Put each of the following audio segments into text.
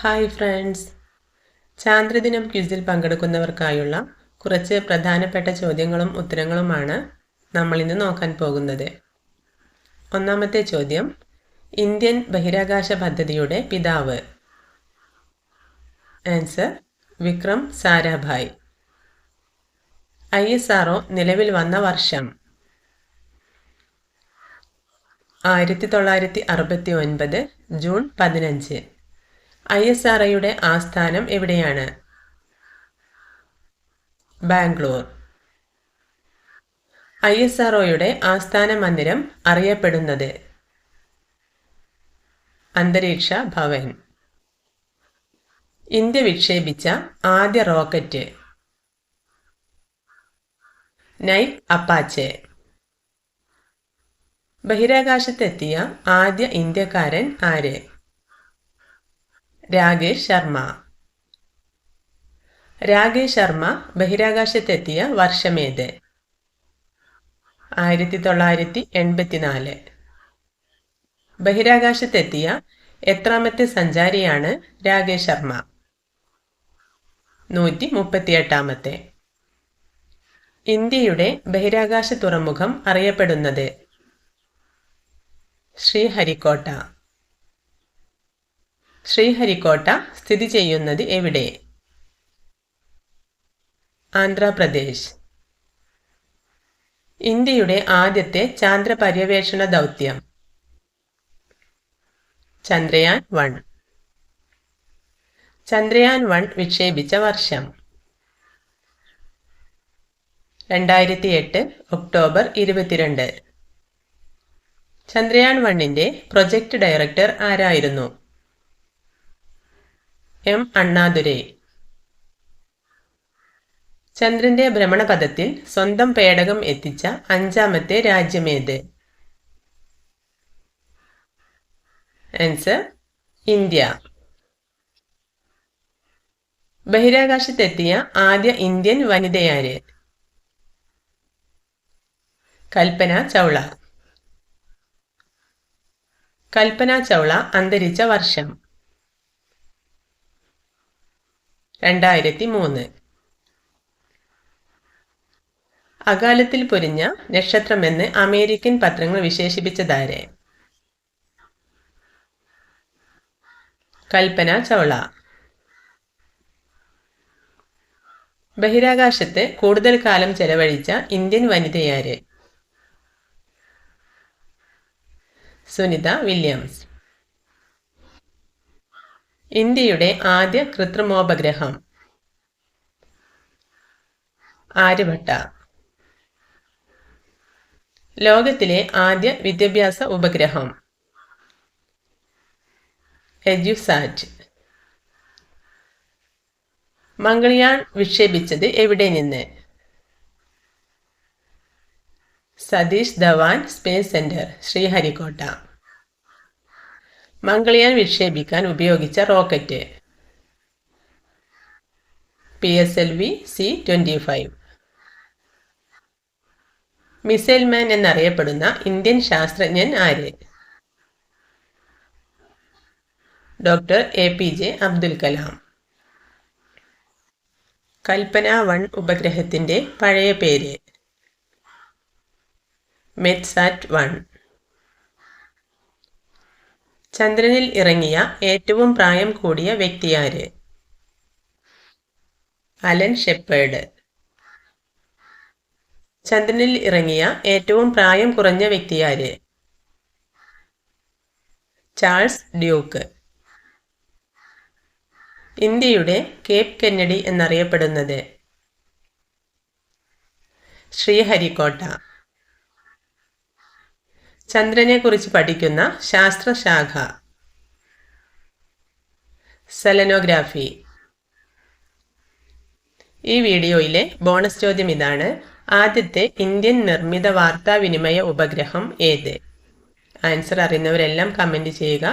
Hi friends. ചാന്ദ്രദിനം ക്വിസിൽ പങ്കെടുക്കുന്നവർക്കായുള്ള കുറച്ച് പ്രധാനപ്പെട്ട ചോദ്യങ്ങളും ഉത്തരങ്ങളുമാണ് നമ്മൾ ഇന്ന് നോക്കാൻ പോകുന്നത്. ഒന്നാമത്തെ ചോദ്യം ഇന്ത്യൻ ബഹിരാകാശ പദ്ധതിയുടെ പിതാവ്. Answer Vikram Sarabhai. I S R നിലവിൽ വന്ന വർഷം ആയിരത്തി തൊള്ളായിരത്തി അറുപത്തി ഒൻപത് ജൂൺ പതിനഞ്ച്. ഐ എസ് ആർ ഐയുടെ ആസ്ഥാനം എവിടെയാണ്? ബാംഗ്ലൂർ. ഐ എസ് ആർ ഒയുടെ ആസ്ഥാന മന്ദിരം അറിയപ്പെടുന്നത് അന്തരീക്ഷ ഭവൻ. ഇന്ത്യ വിക്ഷേപിച്ച ആദ്യ റോക്കറ്റ് നൈറ്റ് അപ്പാച്ചെ. ബഹിരാകാശത്തെത്തിയ ആദ്യ ഇന്ത്യക്കാരൻ ആര്? രാകേഷ് ശർമ്മ. രാകേഷ് ശർമ്മ ബഹിരാകാശത്തെത്തിയ വർഷമേത് ആയിരത്തി തൊള്ളായിരത്തി എൺപത്തിനാല്. ബഹിരാകാശത്തെത്തിയ എത്രാമത്തെ സഞ്ചാരിയാണ് രാകേഷ് ശർമ്മ? നൂറ്റി മുപ്പത്തിയെട്ടാമത്തെ ഇന്ത്യയുടെ ബഹിരാകാശ തുറമുഖം അറിയപ്പെടുന്നത് ശ്രീഹരിക്കോട്ട. ശ്രീഹരിക്കോട്ട സ്ഥിതി ചെയ്യുന്നത് എവിടെ? ആന്ധ്രാപ്രദേശ്. ഇന്ത്യയുടെ ആദ്യത്തെ ചാന്ദ്ര പര്യവേഷണ ദൗത്യം. ചന്ദ്രയാൻ വൺ. ചന്ദ്രയാൻ വൺ വിക്ഷേപിച്ച വർഷം. രണ്ടായിരത്തി എട്ട് ഒക്ടോബർ ഇരുപത്തിരണ്ട്. ചന്ദ്രയാൻ വണ്ണിന്റെ പ്രൊജക്ട് ഡയറക്ടർ ആരായിരുന്നു? എം അണ്ണാദുരൈ. ചന്ദ്രന്റെ ഭ്രമണപഥത്തിൽ സ്വന്തം പേടകം എത്തിച്ച അഞ്ചാമത്തെ രാജ്യമേത്? Answer India. ബഹിരാകാശത്തെത്തിയ ആദ്യ ഇന്ത്യൻ വനിതയാര്? കൽപ്പന ചൗള. കൽപ്പന ചൗള അന്തരിച്ച വർഷം. രണ്ടായിരത്തി മൂന്ന് അകാലത്തിൽ പൊരിഞ്ഞ നക്ഷത്രമെന്ന് അമേരിക്കൻ പത്രങ്ങൾ വിശേഷിപ്പിച്ചതാരെ? കൽപ്പന ചൗള. ബഹിരാകാശത്ത് കൂടുതൽ കാലം ചെലവഴിച്ച ഇന്ത്യൻ വനിതയാര്? സുനിത വില്യംസ്. ഇന്ത്യയുടെ ആദ്യ കൃത്രിമോപഗ്രഹം. ആര്യഭട്ട. ലോകത്തിലെ ആദ്യ വിദ്യാഭ്യാസ ഉപഗ്രഹം. എജ്യുസാറ്റ് മംഗൾയാൻ വിക്ഷേപിച്ചത് എവിടെ നിന്ന്? Satish Dhawan space centre Sriharikota. Mangalyaan വിക്ഷേപിക്കാൻ ഉപയോഗിച്ച rocket. P S L V C twenty five missile man എന്നറിയപ്പെടുന്ന ഇന്ത്യൻ ശാസ്ത്രജ്ഞൻ ആര്? Doctor A P J Abdul Kalam. Kalpana one ഉപഗ്രഹത്തിന്റെ പഴയ പേര്. മെറ്റ്സാറ്റ് വൺ ചന്ദ്രനിൽ ഇറങ്ങിയ ഏറ്റവും പ്രായം കൂടിയ വ്യക്തിയാര്? Allen shepherd. ചന്ദ്രനിൽ ഇറങ്ങിയ ഏറ്റവും പ്രായം കുറഞ്ഞ വ്യക്തിയാര്? Charles Duke. ഇന്ത്യയുടെ കേപ് കെന്നഡി എന്നറിയപ്പെടുന്നത് ശ്രീഹരിക്കോട്ട. ചന്ദ്രനെക്കുറിച്ച് പഠിക്കുന്ന ശാസ്ത്രശാഖ. സെലനോഗ്രാഫി. ഈ വീഡിയോയിലെ ബോണസ് ചോദ്യം ഇതാണ്. ആദ്യത്തെ ഇന്ത്യൻ നിർമ്മിത വാർത്താവിനിമയ ഉപഗ്രഹം ഏത്? ആൻസർ അറിയുന്നവരെല്ലാം കമന്റ് ചെയ്യുക.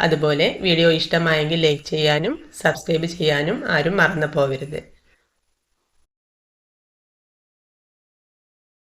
അതുപോലെ വീഡിയോ ഇഷ്ടമായെങ്കിൽ ലൈക്ക് ചെയ്യാനും സബ്സ്ക്രൈബ് ചെയ്യാനും ആരും മറന്നു പോകരുത്